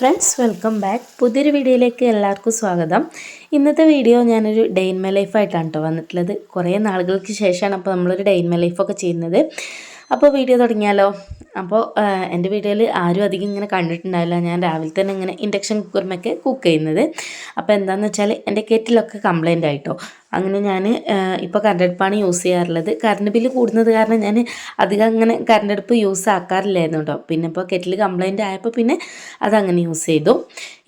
Friends welcome back. പുതിയൊരു വീഡിയോയിലേക്ക് എല്ലാവർക്കും സ്വാഗതം. ഇന്നത്തെ വീഡിയോ ഞാനൊരു ഡേ ഇൻ മൈ ലൈഫായിട്ടാണ് കേട്ടോ വന്നിട്ടുള്ളത്. കുറേ നാളുകൾക്ക് ശേഷമാണ് അപ്പോൾ നമ്മളൊരു ഡേ ഇൻ മൈ ലൈഫൊക്കെ ചെയ്യുന്നത്. അപ്പോൾ വീഡിയോ തുടങ്ങിയാലോ? അപ്പോൾ എന്റെ വീഡിയോയിൽ ആരും അധികം ഇങ്ങനെ കണ്ടിട്ടുണ്ടാവില്ല. ഞാൻ രാവിലെ തന്നെ ഇങ്ങനെ ഇൻഡക്ഷൻ കുക്കറിനൊക്കെ കുക്ക് ചെയ്യുന്നത്. അപ്പോൾ എന്താണെന്ന് വെച്ചാൽ എന്റെ കെറ്റിലൊക്കെ കംപ്ലൈന്റ് ആയിട്ടോ. അങ്ങനെ ഞാൻ ഇപ്പോൾ കറണ്ട് അടുപ്പാണ് യൂസ് ചെയ്യാറുള്ളത്. കറണ്ട് ബില്ല് കൂടുന്നത് കാരണം ഞാൻ അധികം അങ്ങനെ കറണ്ട് അടുപ്പ് യൂസ് ആക്കാറില്ലായിരുന്നു കേട്ടോ പിന്നെ ഇപ്പോൾ കെറ്റിൽ കംപ്ലയിന്റ് ആയപ്പോൾ പിന്നെ അതങ്ങനെ യൂസ് ചെയ്തു.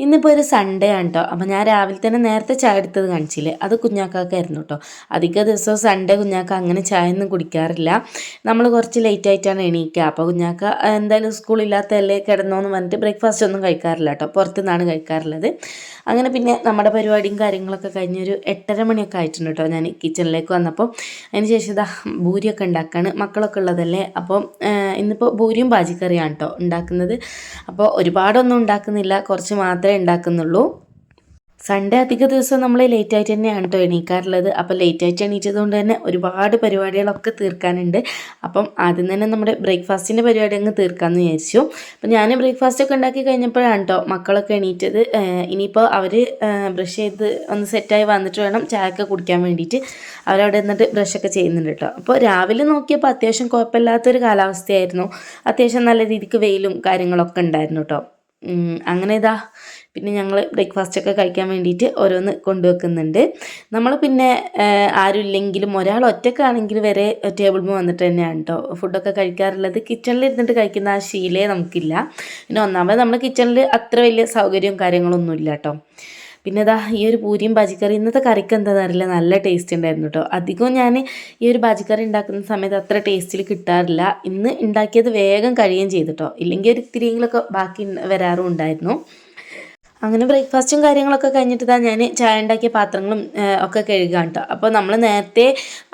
ഇന്നിപ്പോൾ ഒരു സൺഡേ ആണ് കേട്ടോ അപ്പോൾ ഞാൻ രാവിലെ തന്നെ നേരത്തെ ചായ എടുത്തത് കാണിച്ചില്ലേ? അത് കുഞ്ഞാക്കാക്കായിരുന്നു കേട്ടോ അധിക ദിവസവും സൺഡേ കുഞ്ഞാക്ക അങ്ങനെ ചായ ഒന്നും കുടിക്കാറില്ല. നമ്മൾ കുറച്ച് ലേറ്റ് ആയിട്ടാണ് എണീക്കുക അപ്പോൾ കുഞ്ഞാക്ക എന്തായാലും സ്കൂളില്ലാത്തതല്ലേ കിടന്നോന്ന് പറഞ്ഞിട്ട് ബ്രേക്ക്ഫാസ്റ്റ് ഒന്നും കഴിക്കാറില്ല കേട്ടോ പുറത്തുനിന്നാണ് കഴിക്കാറുള്ളത്. അങ്ങനെ പിന്നെ നമ്മുടെ പരിപാടിയും കാര്യങ്ങളൊക്കെ കഴിഞ്ഞൊരു എട്ടര മണിയൊക്കെ ആയിട്ടുണ്ട് കേട്ടോ. ഞാൻ കിച്ചണിലേക്ക് വന്നപ്പോൾ അതിന് ശേഷം ഇതാ ഭൂരിയൊക്കെ ഉണ്ടാക്കുകയാണ് മക്കളൊക്കെ ഉള്ളതല്ലേ? അപ്പോൾ ഇന്നിപ്പോൾ ഭൂരിയും പാചിക്കറിയാണ് കേട്ടോ ഉണ്ടാക്കുന്നത്. അപ്പോൾ ഒരുപാടൊന്നും ഉണ്ടാക്കുന്നില്ല. കുറച്ച് മാത്രമേ ഉണ്ടാക്കുന്നുള്ളൂ. സൺഡേ അധിക ദിവസം നമ്മൾ ലേറ്റ് ആയിട്ട് തന്നെയാണ് കേട്ടോ എണീക്കാറുള്ളത്. അപ്പോൾ ലേറ്റ് ആയിട്ട് എണീറ്റതുകൊണ്ട് തന്നെ ഒരുപാട് പരിപാടികളൊക്കെ തീർക്കാനുണ്ട്. അപ്പം ആദ്യം തന്നെ നമ്മുടെ ബ്രേക്ക്ഫാസ്റ്റിന്റെ പരിപാടി അങ്ങ് തീർക്കാമെന്ന് വിചാരിച്ചു. അപ്പം ഞാൻ ബ്രേക്ക്ഫാസ്റ്റ് ഒക്കെ ഉണ്ടാക്കി കഴിഞ്ഞപ്പോഴാണ് കേട്ടോ മക്കളൊക്കെ എണീറ്റത്. ഇനിയിപ്പോൾ അവർ ബ്രഷ് ചെയ്ത് ഒന്ന് സെറ്റായി വന്നിട്ട് വേണം ചായയൊക്കെ കുടിക്കാൻ വേണ്ടിയിട്ട്. അവരവിടെ നിന്നിട്ട് ബ്രഷൊക്കെ ചെയ്യുന്നുണ്ട് കേട്ടോ അപ്പോൾ രാവിലെ നോക്കിയപ്പോൾ അത്യാവശ്യം കുഴപ്പമില്ലാത്തൊരു കാലാവസ്ഥയായിരുന്നു. അത്യാവശ്യം നല്ല രീതിക്ക് വെയിലും കാര്യങ്ങളൊക്കെ ഉണ്ടായിരുന്നു കേട്ടോ അങ്ങനെ ഇതാ. പിന്നെ ഞങ്ങൾ ബ്രേക്ക്ഫാസ്റ്റ് ഒക്കെ കഴിക്കാൻ വേണ്ടിയിട്ട് ഓരോന്ന് കൊണ്ടുവെക്കുന്നുണ്ട്. നമ്മൾ പിന്നെ ആരുമില്ലെങ്കിലും ഒരാൾ ഒറ്റക്കാണെങ്കിൽ വരെ ടേബിളിൽ വന്നിട്ട് തന്നെയാണ് കേട്ടോ ഫുഡൊക്കെ കഴിക്കാറുള്ളത്. കിച്ചണിൽ ഇരുന്നിട്ട് കഴിക്കുന്ന ആ ശീലേ നമുക്കില്ല. പിന്നെ ഒന്നാമത് നമ്മൾ കിച്ചണിൽ അത്ര വലിയ സൗകര്യവും കാര്യങ്ങളൊന്നും ഇല്ല കേട്ടോ പിന്നെ ഇതാ ഈ ഒരു പൂരിയും ബാജിക്കറി ഇന്നത്തെ കറിക്ക് എന്താണെന്ന് അറിയില്ല. നല്ല ടേസ്റ്റ് ഉണ്ടായിരുന്നു കേട്ടോ അധികവും ഞാൻ ഈ ഒരു ബാജിക്കറി ഉണ്ടാക്കുന്ന സമയത്ത് അത്ര ടേസ്റ്റിൽ കിട്ടാറില്ല. ഇന്ന് ഉണ്ടാക്കിയത് വേഗം കഴിയുകയും ചെയ്തിട്ടോ ഇല്ലെങ്കിൽ ഒരു ഇത്തിരിയെങ്കിലൊക്കെ ബാക്കി വരാറും ഉണ്ടായിരുന്നു. അങ്ങനെ ബ്രേക്ക്ഫാസ്റ്റും കാര്യങ്ങളൊക്കെ കഴിഞ്ഞിട്ട് തന്നെ ഞാൻ ചായ ഉണ്ടാക്കിയ പാത്രങ്ങളും ഒക്കെ കഴുകാൻ കേട്ടോ അപ്പോൾ നമ്മൾ നേരത്തെ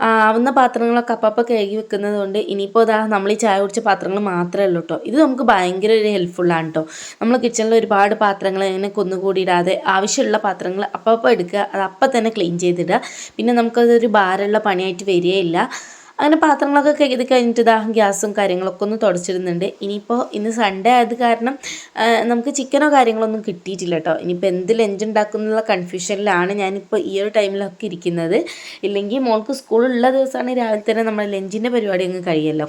ആവുന്ന പാത്രങ്ങളൊക്കെ അപ്പം കഴുകി വെക്കുന്നത് കൊണ്ട് ഇനിയിപ്പോൾ ഇതാ നമ്മൾ ഈ ചായ കുടിച്ച പാത്രങ്ങൾ മാത്രമേ ഉള്ളൂ കേട്ടോ ഇത് നമുക്ക് ഭയങ്കര ഒരു ഹെൽപ്ഫുള്ളാണ് കേട്ടോ നമ്മൾ കിച്ചണിൽ ഒരുപാട് പാത്രങ്ങൾ ഇങ്ങനെ കുന്നുകൂടിയിടാതെ ആവശ്യമുള്ള പാത്രങ്ങൾ അപ്പം അപ്പം എടുക്കുക അത് അപ്പം തന്നെ ക്ലീൻ ചെയ്തിടുക. പിന്നെ നമുക്കതൊരു ഭാരമുള്ള പണിയായിട്ട് വരികയില്ല. അങ്ങനെ പാത്രങ്ങളൊക്കെ കഴുകി കഴിഞ്ഞിട്ട് ഇതാ ഗ്യാസും കാര്യങ്ങളൊക്കെ ഒന്ന് തുടച്ചിരുന്നുണ്ട് ഇനിയിപ്പോൾ ഇന്ന് സൺഡേ ആയത് കാരണം നമുക്ക് ചിക്കനോ കാര്യങ്ങളൊന്നും കിട്ടിയിട്ടില്ല കേട്ടോ. ഇനിയിപ്പോൾ എന്ത് ലഞ്ച് ഉണ്ടാക്കുന്നുള്ള കൺഫ്യൂഷനിലാണ് ഞാനിപ്പോൾ ഈ ഒരു ടൈമിലൊക്കെ ഇരിക്കുന്നത്. ഇല്ലെങ്കിൽ മോൾക്ക് സ്കൂളുള്ള ദിവസമാണ് രാവിലെ തന്നെ നമ്മൾ ലഞ്ചിന്റെ പരിപാടി അങ്ങ് കഴിയല്ലോ.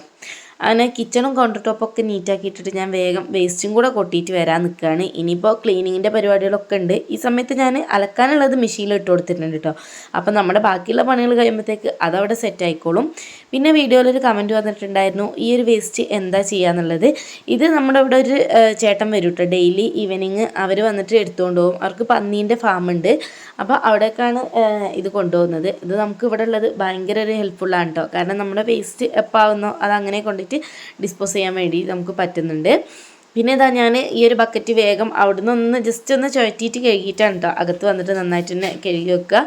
അങ്ങനെ കിച്ചണും കൗണ്ടർ ടോപ്പൊക്കെ നീറ്റാക്കി ഇട്ടിട്ട് ഞാൻ വേഗം വേസ്റ്റും കൂടെ കൊട്ടിയിട്ട് വരാൻ നിൽക്കുകയാണ് ഇനിയിപ്പോൾ ക്ലീനിങ്ങിന്റെ പരിപാടികളൊക്കെ ഉണ്ട്. ഈ സമയത്ത് ഞാൻ അലക്കാനുള്ളത് മെഷീനിൽ ഇട്ട് കൊടുത്തിട്ടുണ്ട് കേട്ടോ അപ്പോൾ നമ്മുടെ ബാക്കിയുള്ള പണികൾ കഴിയുമ്പോഴത്തേക്ക് അതവിടെ സെറ്റ് ആയിക്കോളും. പിന്നെ വീഡിയോയിലൊരു കമന്റ് വന്നിട്ടുണ്ടായിരുന്നു ഈ ഒരു വേസ്റ്റ് എന്താ ചെയ്യാന്നുള്ളത്? ഇത് നമ്മുടെ ഇവിടെ ഒരു ചേട്ടൻ വരും കേട്ടോ ഡെയിലി ഈവനിങ് അവർ വന്നിട്ട് എടുത്തുകൊണ്ട് പോകും. അവർക്ക് പന്നീന്റെ ഫാമുണ്ട് അപ്പോൾ അവിടേക്കാണ് ഇത് കൊണ്ടുപോകുന്നത്. ഇത് നമുക്ക് ഇവിടെ ഉള്ളത് ഭയങ്കര ഒരു ഹെൽപ്ഫുള്ളാണ് കേട്ടോ കാരണം നമ്മുടെ വേസ്റ്റ് എപ്പാവുന്നോ അത് അങ്ങനെ കൊണ്ടിട്ട് ഡിസ്പോസ് ചെയ്യാൻ വേണ്ടി നമുക്ക് പറ്റുന്നുണ്ട്. പിന്നെ ഇതാ ഞാൻ ഈ ഒരു ബക്കറ്റ് വേഗം അവിടുന്ന് ഒന്ന് ജസ്റ്റ് ഒന്ന് ചുഴറ്റിയിട്ട് കഴുകിയിട്ടാണ് കേട്ടോ അകത്ത് വന്നിട്ട് നന്നായിട്ട് തന്നെ കഴുകി വെക്കുക.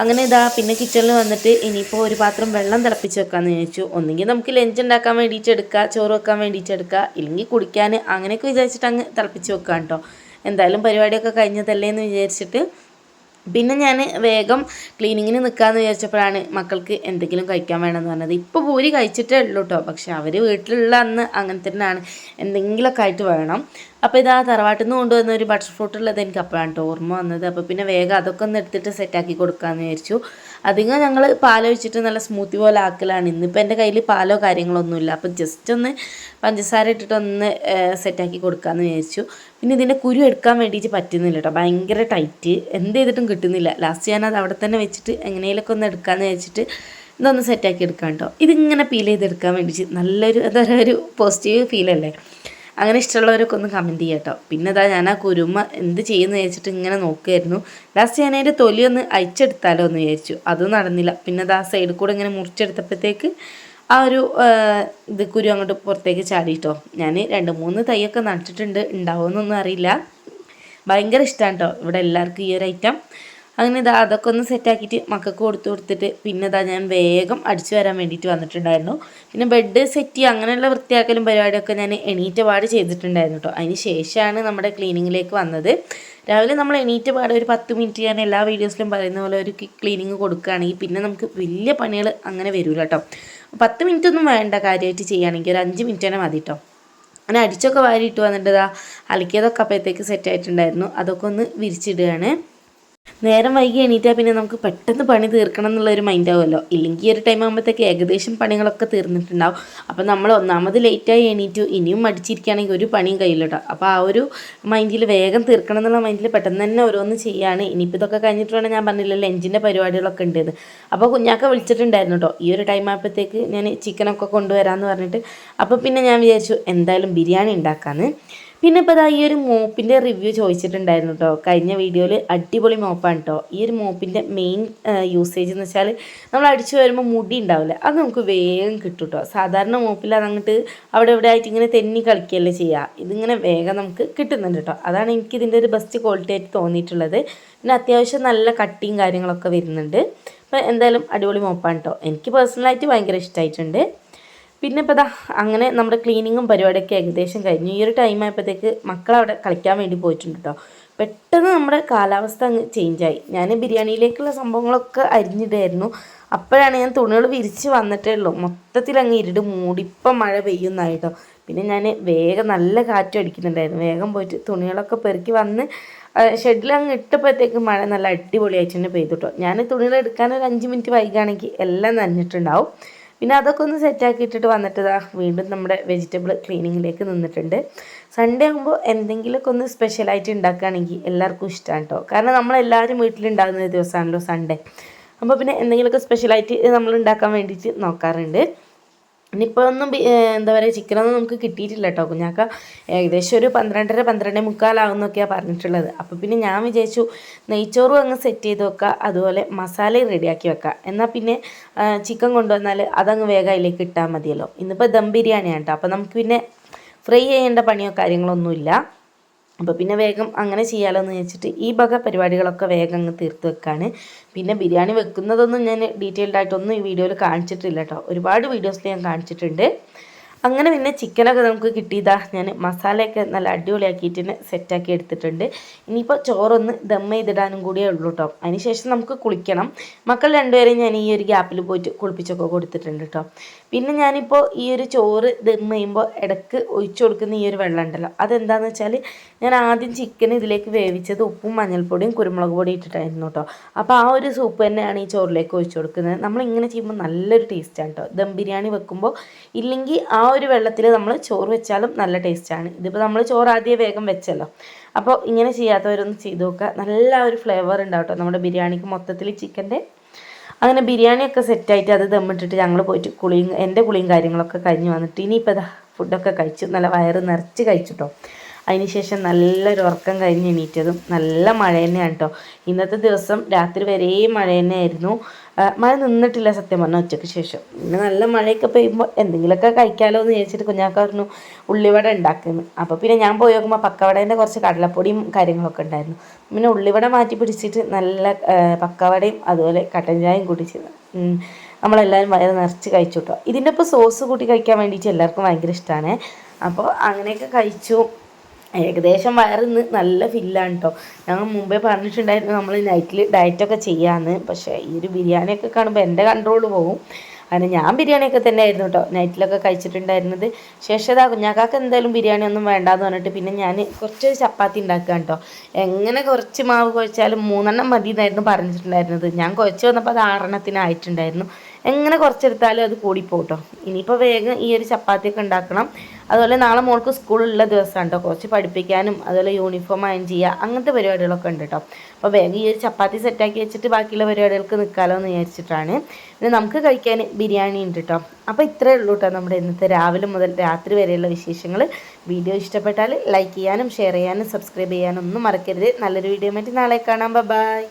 അങ്ങനെ ഇതാ പിന്നെ കിച്ചണിൽ വന്നിട്ട് ഇനിയിപ്പോൾ ഒരു പാത്രം വെള്ളം തിളപ്പിച്ച് വെക്കാമെന്ന് വിചാരിച്ചു. ഒന്നെങ്കിൽ നമുക്ക് ലഞ്ച് ഉണ്ടാക്കാൻ വേണ്ടിയിട്ട് എടുക്കുക ചോറ് വെക്കാൻ വേണ്ടിയിട്ട് എടുക്കുക ഇല്ലെങ്കിൽ കുടിക്കാൻ അങ്ങനെയൊക്കെ വിചാരിച്ചിട്ട് അങ്ങ് തിളപ്പിച്ച് വെക്കാം കേട്ടോ എന്തായാലും പരിപാടിയൊക്കെ കഴിഞ്ഞതല്ലേ എന്ന് വിചാരിച്ചിട്ട് പിന്നെ ഞാൻ വേഗം ക്ലീനിങ്ങിന് നിൽക്കാമെന്ന് വിചാരിച്ചപ്പോഴാണ് മക്കൾക്ക് എന്തെങ്കിലും കഴിക്കാൻ വേണമെന്ന് പറഞ്ഞത്. ഇപ്പോൾ പൂരി കഴിച്ചിട്ടേ ഉള്ളൂ കേട്ടോ പക്ഷെ അവർ വീട്ടിലുള്ള അന്ന് അങ്ങനെ തന്നെയാണ്. എന്തെങ്കിലുമൊക്കെ ആയിട്ട് വേണം. അപ്പോൾ ഇതാ തറവാട്ടിൽ നിന്ന് കൊണ്ടുവന്ന ഒരു ബട്ടർ ഫ്രൂട്ട് ഉള്ളത് എനിക്ക് അപ്പോഴാണ് ഓർമ്മ വന്നത്. അപ്പോൾ പിന്നെ വേഗം അതൊക്കെ ഒന്ന് എടുത്തിട്ട് സെറ്റാക്കി കൊടുക്കാമെന്ന് വിചാരിച്ചു. അധികം ഞങ്ങൾ വെച്ചിട്ട് നല്ല സ്മൂത്തി പോലെ ആക്കലാണ്. ഇന്നിപ്പോൾ എന്റെ കയ്യിൽ പാലോ കാര്യങ്ങളൊന്നുമില്ല. അപ്പം ജസ്റ്റ് ഒന്ന് പഞ്ചസാര ഇട്ടിട്ട് ഒന്ന് സെറ്റാക്കി കൊടുക്കാമെന്ന് വിചാരിച്ചു. പിന്നെ ഇതിന്റെ കുരു എടുക്കാൻ വേണ്ടിയിട്ട് പറ്റുന്നില്ല കേട്ടോ ഭയങ്കര ടൈറ്റ് എന്ത് ചെയ്തിട്ടും കിട്ടുന്നില്ല. ലാസ്റ്റ് ഞാനത് അവിടെ തന്നെ വെച്ചിട്ട് എങ്ങനെയൊക്കെ ഒന്ന് എടുക്കാമെന്ന് വെച്ചിട്ട് ഇതൊന്ന് സെറ്റാക്കി എടുക്കാം കേട്ടോ ഇതിങ്ങനെ പീൽ ചെയ്തെടുക്കാൻ വേണ്ടിയിട്ട് നല്ലൊരു ഒരു പോസിറ്റീവ് ഫീലല്ലേ അങ്ങനെ ഇഷ്ടമുള്ളവരൊക്കെ ഒന്ന് കമന്റ് ചെയ്യാം കേട്ടോ പിന്നെ ഇതാ ഞാൻ ആ കുരുമ എന്ത് ചെയ്യുമെന്ന് വിചാരിച്ചിട്ട് ഇങ്ങനെ നോക്കുമായിരുന്നു ലാസ്റ്റ് ഞാൻ അതിന്റെ തൊലി ഒന്ന് അയച്ചെടുത്താലോ എന്ന് വിചാരിച്ചു. അതും നടന്നില്ല. പിന്നെ അത് ആ സൈഡിൽ കൂടെ ഇങ്ങനെ മുറിച്ചെടുത്തപ്പോഴത്തേക്ക് ആ ഒരു ഇത് കുരു അങ്ങോട്ട് പുറത്തേക്ക് ചാടിയിട്ടോ ഞാൻ രണ്ട് മൂന്ന് തൈയൊക്കെ നട്ടിട്ടുണ്ട്. ഉണ്ടാവുമെന്നൊന്നും അറിയില്ല. ഭയങ്കര ഇഷ്ടമാണ് കേട്ടോ ഇവിടെ എല്ലാവർക്കും ഈ ഒരു ഐറ്റം അങ്ങനെ ഇതാ അതൊക്കെ ഒന്ന് സെറ്റാക്കിയിട്ട് മക്കൾക്ക് കൊടുത്തു കൊടുത്തിട്ട് പിന്നെ ഇതാ ഞാൻ വേഗം അടിച്ചു വരാൻ വേണ്ടിയിട്ട് വന്നിട്ടുണ്ടായിരുന്നു. പിന്നെ ബെഡ് സെറ്റ് ചെയ്യുക അങ്ങനെയുള്ള വൃത്തിയാക്കലും പരിപാടിയൊക്കെ ഞാൻ എണീറ്റ പാട് ചെയ്തിട്ടുണ്ടായിരുന്നു കേട്ടോ അതിന് ശേഷമാണ് നമ്മുടെ ക്ലീനിങ്ങിലേക്ക് വന്നത്. രാവിലെ നമ്മൾ എണീറ്റ പാട് ഒരു പത്ത് മിനിറ്റ് ഞാൻ എല്ലാ വീഡിയോസിലും പറയുന്ന പോലെ ഒരു ക്ലീനിങ് കൊടുക്കുകയാണെങ്കിൽ പിന്നെ നമുക്ക് വലിയ പണികൾ അങ്ങനെ വരില്ല കേട്ടോ പത്ത് മിനിറ്റ് ഒന്നും വേണ്ട കാര്യമായിട്ട് ചെയ്യുകയാണെങ്കിൽ ഒരു അഞ്ച് മിനിറ്റ് തന്നെ മതി കേട്ടോ അങ്ങനെ അടിച്ചൊക്കെ വാരിയിട്ട് വന്നിട്ട് ഇതാ അലക്കിയതൊക്കെ അപ്പോഴത്തേക്ക് സെറ്റ് ആയിട്ടുണ്ടായിരുന്നു. അതൊക്കെ ഒന്ന് വിരിച്ചിടുകയാണ്. നേരം വൈകി എണീറ്റാൽ പിന്നെ നമുക്ക് പെട്ടെന്ന് പണി തീർക്കണം എന്നുള്ളൊരു മൈൻഡ് ആവുമല്ലോ. ഇല്ലെങ്കിൽ ഒരു ടൈം ആകുമ്പോഴത്തേക്ക് ഏകദേശം പണികളൊക്കെ തീർന്നിട്ടുണ്ടാവും. അപ്പോൾ നമ്മൾ ഒന്നാമത് ലേറ്റായി എണീറ്റു. ഇനിയും മടിച്ചിരിക്കുകയാണെങ്കിൽ ഒരു പണിയും കയ്യിലിട്ടോ അപ്പോൾ ആ ഒരു മൈൻഡിൽ വേഗം തീർക്കണം എന്നുള്ള മൈൻഡിൽ പെട്ടെന്ന് തന്നെ ഓരോന്ന് ചെയ്യാണ്. ഇനിയിപ്പോൾ ഇതൊക്കെ കഴിഞ്ഞിട്ട് ഞാൻ പറഞ്ഞില്ല ലഞ്ചിന്റെ പരിപാടികളൊക്കെ ഉണ്ട് അപ്പോൾ കുഞ്ഞാക്ക വിളിച്ചിട്ടുണ്ടായിരുന്നു കേട്ടോ ഈ ഒരു ടൈം ആയപ്പോഴത്തേക്ക് ഞാൻ ചിക്കനൊക്കെ കൊണ്ടുവരാമെന്ന് പറഞ്ഞിട്ട്. അപ്പോൾ പിന്നെ ഞാൻ വിചാരിച്ചു എന്തായാലും ബിരിയാണി ഉണ്ടാക്കാമെന്ന് പിന്നെ ഇപ്പോൾ ഇതാ ഈ ഒരു മോപ്പിന്റെ റിവ്യൂ ചോദിച്ചിട്ടുണ്ടായിരുന്നു കേട്ടോ കഴിഞ്ഞ വീഡിയോയിൽ അടിപൊളി മോപ്പാണ് കേട്ടോ ഈ ഒരു മോപ്പിന്റെ മെയിൻ യൂസേജ് എന്ന് വെച്ചാൽ നമ്മൾ അടിച്ചു വരുമ്പോൾ മുടി ഉണ്ടാവില്ല. അത് നമുക്ക് വേഗം കിട്ടും കേട്ടോ സാധാരണ മോപ്പിൽ അത് അങ്ങോട്ട് അവിടെ ഇവിടെ ആയിട്ട് ഇങ്ങനെ തെന്നി കളിക്കുകയല്ലേ ചെയ്യുക ഇതിങ്ങനെ വേഗം നമുക്ക് കിട്ടുന്നുണ്ട് കേട്ടോ അതാണ് എനിക്ക് ഇതിന്റെ ഒരു ബെസ്റ്റ് ക്വാളിറ്റി ആയിട്ട് തോന്നിയിട്ടുള്ളത്. പിന്നെ അത്യാവശ്യം നല്ല കട്ടിയും കാര്യങ്ങളൊക്കെ വരുന്നുണ്ട്. അപ്പോൾ എന്തായാലും അടിപൊളി മോപ്പാണ് കേട്ടോ എനിക്ക് പേഴ്സണലായിട്ട് ഭയങ്കര ഇഷ്ടമായിട്ടുണ്ട് പിന്നെ ഇപ്പോൾ ഇതാ അങ്ങനെ നമ്മുടെ ക്ലീനിങ്ങും പരിപാടിയൊക്കെ ഏകദേശം കഴിഞ്ഞു. ഈ ഒരു ടൈം ആയപ്പോഴത്തേക്ക് മക്കൾ അവിടെ കളിക്കാൻ വേണ്ടി പോയിട്ടുണ്ട് കേട്ടോ പെട്ടെന്ന് നമ്മുടെ കാലാവസ്ഥ അങ്ങ് ചേഞ്ചായി ഞാൻ ബിരിയാണിയിലേക്കുള്ള സംഭവങ്ങളൊക്കെ അരിഞ്ഞിടായിരുന്നു. അപ്പോഴാണ് ഞാൻ തുണികൾ വിരിച്ച് വന്നിട്ടേ ഉള്ളൂ. മൊത്തത്തിൽ അങ്ങ് ഇരുട് മൂടി ഇപ്പം മഴ പെയ്യുന്നതായിട്ടോ. പിന്നെ ഞാൻ വേഗം നല്ല കാറ്റും അടിക്കുന്നുണ്ടായിരുന്നു. വേഗം പോയിട്ട് തുണികളൊക്കെ പെറുക്കി വന്ന് ഷെഡിൽ അങ്ങ് ഇട്ടപ്പോഴത്തേക്ക് മഴ നല്ല അടിപൊളിയായിട്ട് തന്നെ പെയ്തു കേട്ടോ ഞാൻ തുണികൾ എടുക്കാൻ ഒരു അഞ്ച് മിനിറ്റ് വൈകുകയാണെങ്കിൽ എല്ലാം നനഞ്ഞിട്ടുണ്ടാവും. പിന്നെ അതൊക്കെ ഒന്ന് സെറ്റാക്കിയിട്ടിട്ട് വന്നിട്ട് ഇതാ വീണ്ടും നമ്മുടെ വെജിറ്റബിൾ ക്ലീനിങ്ങിലേക്ക് നിന്നിട്ടുണ്ട്. സൺഡേ ആകുമ്പോൾ എന്തെങ്കിലുമൊക്കെ ഒന്ന് സ്പെഷ്യലായിട്ട് ഉണ്ടാക്കുകയാണെങ്കിൽ എല്ലാവർക്കും ഇഷ്ടമാണ് കേട്ടോ കാരണം നമ്മളെല്ലാവരും വീട്ടിലുണ്ടാകുന്ന ദിവസമാണല്ലോ സൺഡേ അപ്പോൾ പിന്നെ എന്തെങ്കിലുമൊക്കെ സ്പെഷ്യലായിട്ട് നമ്മൾ ഉണ്ടാക്കാൻ വേണ്ടിയിട്ട് നോക്കാറുണ്ട്. ഇനിയിപ്പോൾ ഒന്നും എന്താ പറയുക ചിക്കനൊന്നും നമുക്ക് കിട്ടിയിട്ടില്ല കേട്ടോ കുഞ്ഞാക്ക ഏകദേശം ഒരു പന്ത്രണ്ടര പന്ത്രണ്ട് മുക്കാലാവുന്നൊക്കെയാണ് പറഞ്ഞിട്ടുള്ളത്. അപ്പോൾ പിന്നെ ഞാൻ വിചാരിച്ചു നെയ്ച്ചോറും അങ്ങ് സെറ്റ് ചെയ്ത് വെക്കുക അതുപോലെ മസാലയും റെഡിയാക്കി വെക്കുക എന്നാൽ പിന്നെ ചിക്കൻ കൊണ്ടുവന്നാൽ അതങ്ങ് വേഗം അതിലേക്ക് ഇട്ടാൽ മതിയല്ലോ. ഇന്നിപ്പോൾ ദം ബിരിയാണിയാണ് കേട്ടോ അപ്പോൾ നമുക്ക് പിന്നെ ഫ്രൈ ചെയ്യേണ്ട പണിയോ കാര്യങ്ങളൊന്നുമില്ല. അപ്പോൾ പിന്നെ വേഗം അങ്ങനെ ചെയ്യാമല്ലോ എന്ന് വെച്ചിട്ട് ഈ വക പരിപാടികളൊക്കെ വേഗം അങ്ങ് തീർത്ത് വെക്കാണ്. പിന്നെ ബിരിയാണി വെക്കുന്നതൊന്നും ഞാൻ ഡീറ്റെയിൽഡ് ആയിട്ടൊന്നും ഈ വീഡിയോയിൽ കാണിച്ചിട്ടില്ല കേട്ടോ ഒരുപാട് വീഡിയോസിൽ ഞാൻ കാണിച്ചിട്ടുണ്ട്. അങ്ങനെ പിന്നെ ചിക്കനൊക്കെ നമുക്ക് കിട്ടിയതാ. ഞാൻ മസാലയൊക്കെ നല്ല അടിപൊളിയാക്കിയിട്ട് തന്നെ സെറ്റാക്കി എടുത്തിട്ടുണ്ട്. ഇനിയിപ്പോൾ ചോറൊന്ന് ദം ചെയ്തിടാനും കൂടിയേ ഉള്ളൂ കേട്ടോ അതിനുശേഷം നമുക്ക് കുളിക്കണം. മക്കൾ രണ്ടുപേരെയും ഞാൻ ഈ ഒരു ഗ്യാപ്പിൽ പോയിട്ട് കുളിപ്പിച്ചൊക്കെ കൊടുത്തിട്ടുണ്ട് കേട്ടോ പിന്നെ ഞാനിപ്പോൾ ഈ ഒരു ചോറ് ദം ചെയ്യുമ്പോൾ ഇടയ്ക്ക് ഒഴിച്ചു കൊടുക്കുന്ന ഈ ഒരു വെള്ളം ഉണ്ടല്ലോ അതെന്താണെന്ന് വെച്ചാൽ ഞാൻ ആദ്യം ചിക്കൻ ഇതിലേക്ക് വേവിച്ചത് ഉപ്പും മഞ്ഞൾപ്പൊടിയും കുരുമുളക് പൊടി ഇട്ടിട്ടായിരുന്നു കേട്ടോ അപ്പോൾ ആ ഒരു സൂപ്പ് തന്നെയാണ് ഈ ചോറിലേക്ക് ഒഴിച്ചു കൊടുക്കുന്നത്. നമ്മളിങ്ങനെ ചെയ്യുമ്പോൾ നല്ലൊരു ടേസ്റ്റാണ് കേട്ടോ ദം ബിരിയാണി വെക്കുമ്പോൾ ഇല്ലെങ്കിൽ ആ ഒരു വെള്ളത്തിൽ നമ്മൾ ചോറ് വെച്ചാലും നല്ല ടേസ്റ്റാണ്. ഇതിപ്പോൾ നമ്മൾ ചോറ് ആദ്യം വേഗം വെച്ചല്ലോ. അപ്പോൾ ഇങ്ങനെ ചെയ്യാത്തവരൊന്ന് ചെയ്ത് നോക്കുക. നല്ല ഒരു ഫ്ലേവർ ഉണ്ടാവും കേട്ടോ നമ്മുടെ ബിരിയാണിക്ക് മൊത്തത്തിൽ ചിക്കന്റെ. അങ്ങനെ ബിരിയാണിയൊക്കെ സെറ്റായിട്ട് അത് ദമ്മിട്ടിട്ട് ഞങ്ങൾ പോയിട്ട് കുളിയും എന്റെ കുളിയും കാര്യങ്ങളൊക്കെ കഴിഞ്ഞ് വന്നിട്ട് ഇനിയിപ്പോൾ ഇതാ ഫുഡൊക്കെ കഴിച്ചു. നല്ല വയറ് നിറച്ച് കഴിച്ചിട്ടോ. അതിനുശേഷം നല്ലൊരു ഉറക്കം കഴിഞ്ഞ് എണീറ്റതും നല്ല മഴ തന്നെയാണ് കേട്ടോ ഇന്നത്തെ ദിവസം രാത്രി വരെയും മഴ തന്നെയായിരുന്നു. മഴ നിന്നിട്ടില്ല സത്യം പറഞ്ഞാൽ ഉച്ചയ്ക്ക് ശേഷം. പിന്നെ നല്ല മഴയൊക്കെ പെയ്യുമ്പോൾ എന്തെങ്കിലുമൊക്കെ കഴിക്കാമല്ലോ എന്ന് ചോദിച്ചിട്ട് കുഞ്ഞാക്ക പറഞ്ഞു ഉള്ളിവട ഉണ്ടാക്കുന്നു അപ്പോൾ പിന്നെ ഞാൻ പോയി നോക്കുമ്പോൾ പക്കവടേന്റെ കുറച്ച് കടലപ്പൊടിയും കാര്യങ്ങളൊക്കെ ഉണ്ടായിരുന്നു പിന്നെ ഉള്ളിവട മാറ്റി പിടിച്ചിട്ട് നല്ല പക്കവടയും അതുപോലെ കട്ടൻ ചായയും കുടിച്ച് നമ്മളെല്ലാവരും വയറ് നിറച്ച് കഴിച്ചു കേട്ടോ ഇതിന്റെ ഇപ്പോൾ സോസ് കൂട്ടി കഴിക്കാൻ വേണ്ടിയിട്ട് എല്ലാവർക്കും ഭയങ്കര ഇഷ്ടമാണ് അപ്പോൾ അങ്ങനെയൊക്കെ കഴിച്ചു. ഏകദേശം വയറിന്ന് നല്ല ഫില്ലാണ് കേട്ടോ ഞങ്ങൾ മുമ്പേ പറഞ്ഞിട്ടുണ്ടായിരുന്നു നമ്മൾ നൈറ്റിൽ ഡയറ്റൊക്കെ ചെയ്യാമെന്ന് പക്ഷേ ഈ ഒരു ബിരിയാണിയൊക്കെ കാണുമ്പോൾ എന്റെ കൺട്രോൾ പോകും അങ്ങനെ ഞാൻ ബിരിയാണിയൊക്കെ തന്നെ ആയിരുന്നു കേട്ടോ നൈറ്റിലൊക്കെ കഴിച്ചിട്ടുണ്ടായിരുന്നത്. ശേഷം കുഞ്ഞാക്കാക്ക് എന്തായാലും ബിരിയാണി ഒന്നും വേണ്ടാന്ന് പറഞ്ഞിട്ട് പിന്നെ ഞാൻ കുറച്ച് ചപ്പാത്തി ഉണ്ടാക്കുക കേട്ടോ എങ്ങനെ കുറച്ച് മാവ് കുഴച്ചാലും മൂന്നെണ്ണം മതി എന്നായിരുന്നു പറഞ്ഞിട്ടുണ്ടായിരുന്നത്. ഞാൻ കുഴച്ച് വന്നപ്പോൾ അത് ആറെണ്ണത്തിനായിട്ടുണ്ടായിരുന്നു എങ്ങനെ കുറച്ചെടുത്താലും അത് കൂടിപ്പോട്ടോ ഇനിയിപ്പോൾ വേഗം ഈ ഒരു ചപ്പാത്തിയൊക്കെ ഉണ്ടാക്കണം അതുപോലെ നാളെ മോൾക്ക് സ്കൂളുള്ള ദിവസമാണ് കേട്ടോ കുറച്ച് പഠിപ്പിക്കാനും അതുപോലെ യൂണിഫോം അയൻ ചെയ്യുക അങ്ങനത്തെ പരിപാടികളൊക്കെ ഉണ്ട് കേട്ടോ അപ്പോൾ വേഗം ഈ ഒരു ചപ്പാത്തി സെറ്റാക്കി വെച്ചിട്ട് ബാക്കിയുള്ള പരിപാടികൾക്ക് നിൽക്കാമല്ലോ എന്ന് വിചാരിച്ചിട്ടാണ്. പിന്നെ നമുക്ക് കഴിക്കാൻ ബിരിയാണി ഉണ്ട് കേട്ടോ അപ്പോൾ ഇത്രയേ ഉള്ളൂ കേട്ടോ നമ്മുടെ ഇന്നത്തെ രാവിലെ മുതൽ രാത്രി വരെയുള്ള വിശേഷങ്ങൾ. വീഡിയോ ഇഷ്ടപ്പെട്ടാൽ ലൈക്ക് ചെയ്യാനും ഷെയർ ചെയ്യാനും സബ്സ്ക്രൈബ് ചെയ്യാനും ഒന്നും മറക്കരുത്. നല്ലൊരു വീഡിയോ മറ്റു നാളെ കാണാം. ബൈ